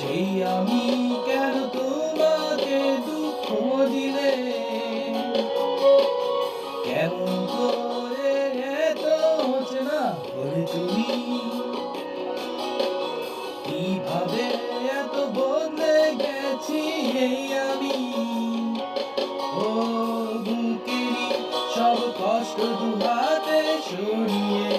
সেই আমি কেন তোমাকে দুঃখ দিলে? কেমন করে তো হচ্ছে না বলে তুমি? কীভাবে এত বদলে গেছি এই আমি? ও সব কষ্ট দুহাতে শুনিয়ে